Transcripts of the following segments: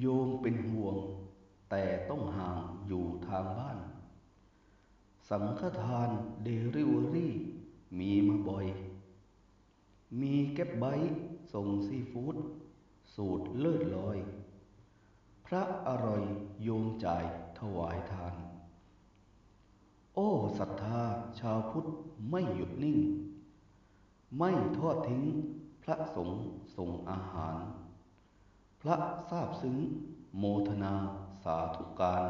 โยมเป็นห่วง แต่ต้องห่างอยู่ทางบ้าน สังฆทานเดลิเวอรี่มีมาบ่อย มีเก็บไบส่งซีฟู้ดสูตรเลิศลอย พระอร่อยโยมจ่ายถวายทาน โอ้ศรัทธาชาวพุทธไม่หยุดนิ่ง ไม่ทอดทิ้งพระสงฆ์ส่งอาหาร พระทราบซึ้ง โมทนาสาธุการ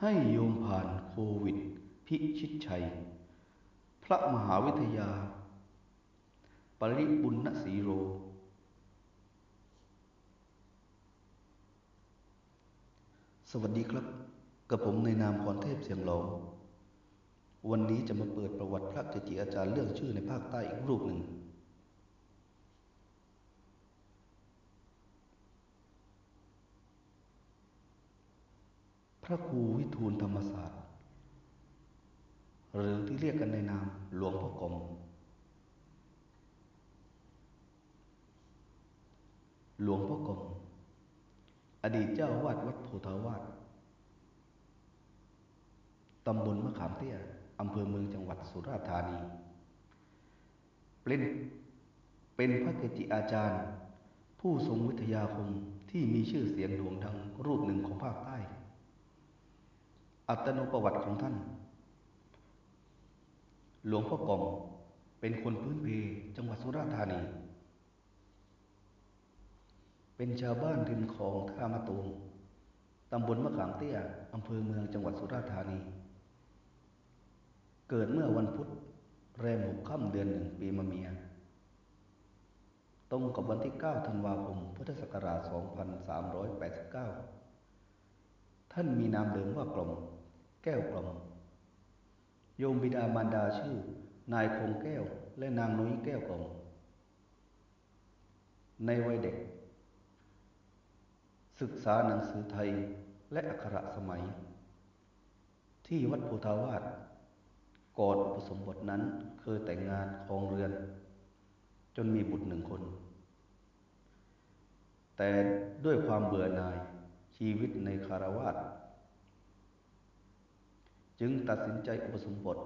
ให้โยมผ่านโควิด พิชิตชัย พระมหาวิทยา ปริบุญนสีโร สวัสดีครับ กับผมในนามพรเทพเสียงหลงวันนี้จะมาเปิดประวัติพระเกจิอาจารย์เรื่องชื่อในภาคใต้อีกรูปหนึ่ง พระครูวิทูลธรรมศาสตร์ หรือที่เรียกกันในนามหลวงพ่อกรมหลวงพ่อกรมอดีตเจ้าวาดวัดโพธาวาสตำบลมะขามเตี้ยอำเภอเมืองจังหวัดสุราษฎร์ธานี เป็นเป็นพระเกจิอาจารย์ ผู้ทรงวิทยาคมที่มีชื่อเสียงโด่งดังรูปหนึ่งของภาคใต้ อัตโนประวัติของท่าน หลวงพ่อกรมเป็นคนพื้นเพจังหวัดสุราษฎร์ธานี เป็นชาวบ้านริมคลองท่ามะตูมตำบลมะขามเตี้ยอำเภอเมืองจังหวัดสุราษฎร์ธานี เกิดเมื่อวันพุธแรมหกค่ำเดือนหนึ่งปีมะเมีย ตรงกับวันที่ 9 ธันวาคม พุทธศักราช 2389 ท่านมีนามเดิมว่ากลม แก้วกลม โยมบิดามารดาชื่อ นายคงแก้วและนางนุ้ยแก้วกลม ในวัยเด็ก ศึกษาหนังสือไทยและอักขระสมัย ที่วัดโพธาวาสก่อนอุปสมบทนั้นเคยแต่งงานครองเรือน จนมีบุตรหนึ่งคน แต่ด้วยความเบื่อหน่าย ชีวิตในคารวาสจึงตัดสินใจอุปสมบท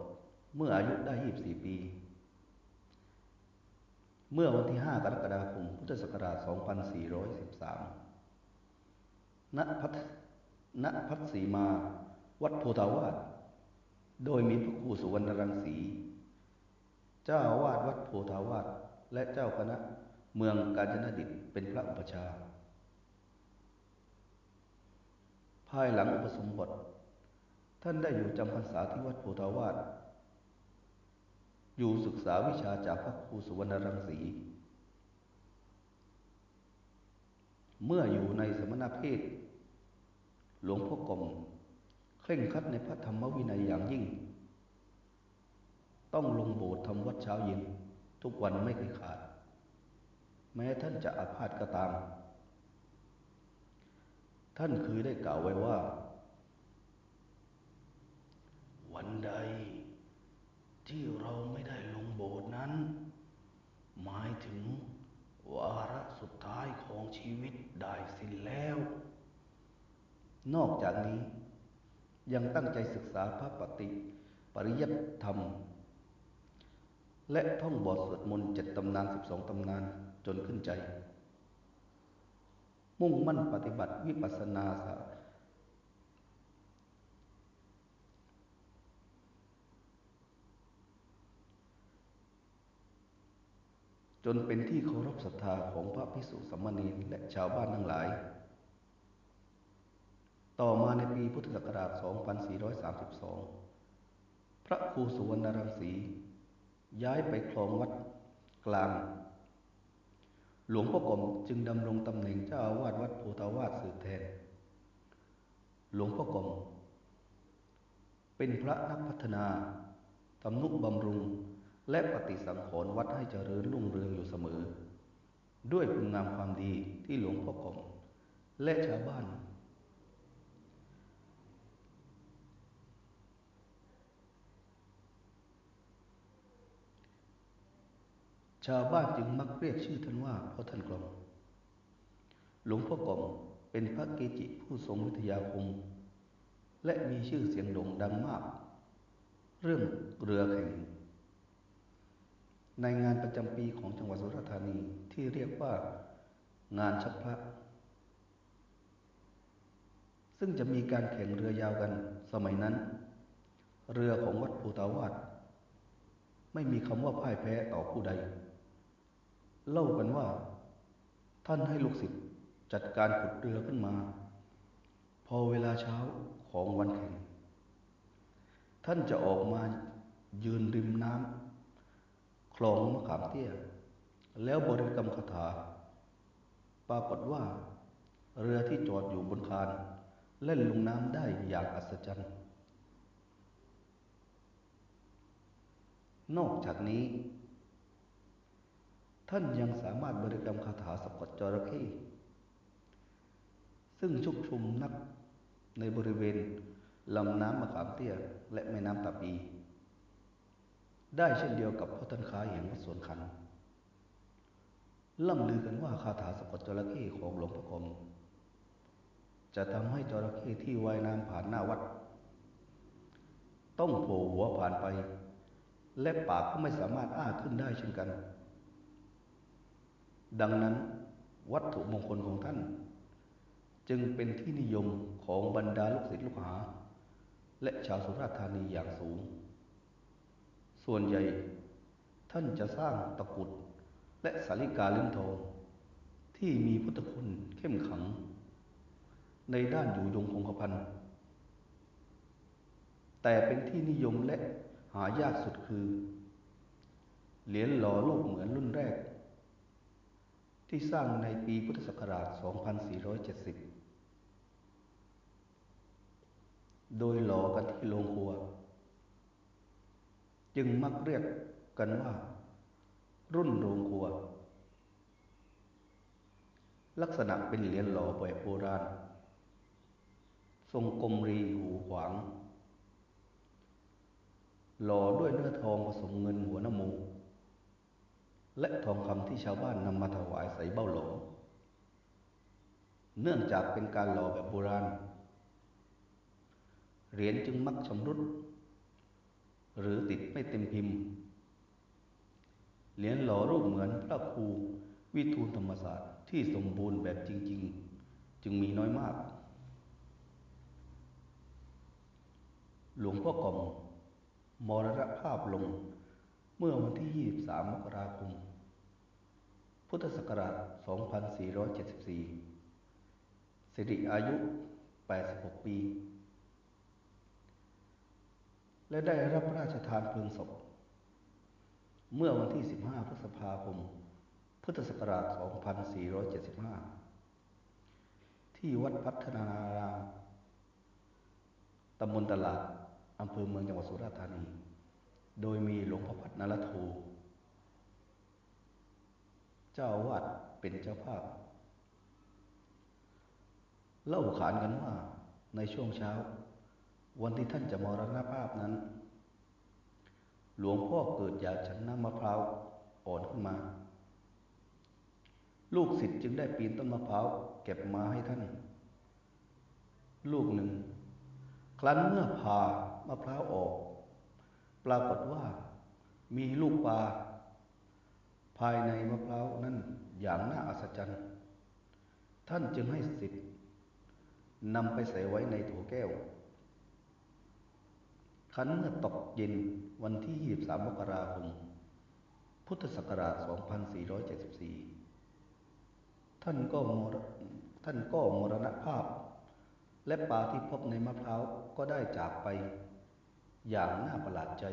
เมื่ออายุได้ 24 ปี เมื่อวันที่ 5 กรกฎาคม พุทธศักราช 2413 ณ พัทณพัทสีมา วัดโพธาวาส โดยมีพระครูสุวรรณรังสี เจ้าวาสวัดโพธาวาส และเจ้าคณะเมืองกาญจนดิตเป็นพระอุปชา ภายหลังอุปสมบท ท่านได้อยู่จำพรรษาที่วัดโพธาวาสอยู่ศึกษาวิชาจากพระครูสุวรรณรังสี เมื่ออยู่ในสมณเพศ หลวงพ่อกรมเคร่งคัดในพระธรรมวินัยอย่างยิ่ง ต้องลงโบสถ์ทำวัดเช้าเย็น ทุกวันไม่เคยขาด แม้ท่านจะอาพาธก็ตาม ท่านเคยได้กล่าวไว้ว่า วันใดที่เราไม่ได้ลงโบสถ์นั้น หมายถึงวาระสุดท้ายของชีวิตได้สิ้นแล้ว นอกจากนี้ยังตั้งใจศึกษาพระปฏิปริยัติธรรม และท่องบทสวดมนต์เจ็ดตำนานสิบสองตำนานจนขึ้นใจ มุ่งมั่นปฏิบัติวิปัสสนาสจนเป็นที่เคารพศรัทธาของพระพิสุสัมมณีและชาวบ้านทั้งหลาย ต่อมาในปีพุทธศักราช 2432 พระครูสุวรรณรังสี ย้ายไปครองวัดกลาง หลวงพ่อกรมจึงดำรงตำแหน่งเจ้าอาวาสวัดโพธาวาสสืบแทน หลวงพ่อกรมเป็นพระนักพัฒนาทำนุบำรุง และปฏิสังขรณ์วัดให้เจริญรุ่งเรืองอยู่เสมอ ด้วยคุณงามความดีที่หลวงพ่อกรมและชาวบ้าน ชาวบ้านจึงมักเรียกชื่อท่านว่าพ่อท่านกลม หลวงพ่อกลอมเป็นพระเกจิผู้ทรงวิทยาคม และมีชื่อเสียงโด่งดังมาก เรื่องเรือแข่ง ในงานประจำปีของจังหวัดสุราษฎร์ธานีที่เรียกว่างานชักพระ ซึ่งจะมีการแข่งเรือยาวกันสมัยนั้น เรือของวัดภูตาวาสไม่มีคำว่าพ่ายแพ้ต่อผู้ใด เล่ากันว่า ท่านให้ลูกศิษย์จัดการขุดเรือขึ้นมา พอเวลาเช้าของวันแข่ง ท่านจะออกมายืนริมน้ำคลองมะขามเตี้ย แล้วบริกรรมคาถา ปรากฏว่า เรือที่จอดอยู่บนคานเล่นลงน้ำได้อย่างอัศจรรย์ นอกจากนี้ ท่านยังสามารถบริกรรมคาถาสะกดจระเข้ซึ่งชุกชุมนักในบริเวณลำน้ำมะขามเตี้ยและแม่น้ำตาปี ได้เช่นเดียวกับพ่อท่านค้าแห่งวัดสวนขันล่ำลือกันว่าคาถาสะกดจระเข้ของหลวงพ่อคมจะทำให้จระเข้ที่ว่ายน้ำผ่านหน้าวัด ต้องโผล่หัวผ่านไป และปากก็ไม่สามารถอ้าขึ้นได้เช่นกัน ดังนั้นวัตถุมงคลของท่าน จึงเป็นที่นิยมของบรรดาลูกศิษย์ลูกหา และชาวสุราษฎร์ธานีอย่างสูง ส่วนใหญ่ท่านจะสร้างตะกุดและสาริกาเล่มทองที่มีพุทธคุณเข้มขัง ในด้านอยู่ยงคงกระพันแต่เป็นที่นิยมและหายากสุดคือ เหรียญหล่อโลกเหมือนรุ่นแรก ที่สร้างในปีพุทธศักราช 2470 โดยหล่อกันที่โรงครัว จึงมักเรียกกันว่า รุ่นโรงครัว ลักษณะเป็นเหรียญหล่อแบบโบราณ ทรงกลมรีหูขวาง หล่อด้วยเนื้อทองผสมเงินหัวนโม และทองคำที่ชาวบ้านนำมาถวายใส่เบ้าหลอเนื่องจากเป็นการหล่อแบบโบราณ เหรียญจึงมักชำรุด หรือติดไม่เต็มพิมพ์ เหรียญหล่อรูปเหมือนพระครูวิทูลธรรมศาสตร์ที่สมบูรณ์แบบจริง ๆ จึงมีน้อยมาก หลวงพ่อกล่อมมรณภาพลง เมื่อวันที่ 23 มกราคม พุทธศักราช 2474 สิริอายุ 86 ปี และได้รับพระราชทานเพลิงศพ เมื่อวันที่ 15 พฤษภาคม พุทธศักราช 2475 ที่วัดพัฒนารามตำบลตลาด อำเภอเมืองจังหวัดสุราษฎร์ธานี โดยมีหลวงพ่อพัฒนารโท เจ้าอาวาดเป็นเจ้าภาพ เล่าขานกันว่าในช่วงเช้า วันที่ท่านจะมรณภาพนั้น หลวงพ่อเกิดอยากฉันน้ำมะพร้าวอ่อนขึ้นมา ลูกศิษย์จึงได้ปีนต้นมะพร้าวเก็บมาให้ท่าน ลูกหนึ่ง ครั้นเมื่อผ่ามะพร้าวออก ปรากฏว่ามีลูกปลาภายในมะพร้าวนั้นอย่างน่าอัศจรรย์ ท่านจึงให้สิทธิ์นำไปใส่ไว้ในโถแก้วคันเมื่อตกเย็นวันที่ 23 มกราคม พุทธศักราช 2474 ท่านก็มรท่านก็มรณภาพ และปลาที่พบในมะพร้าวก็ได้จากไป อย่างน่าประหลาดใจ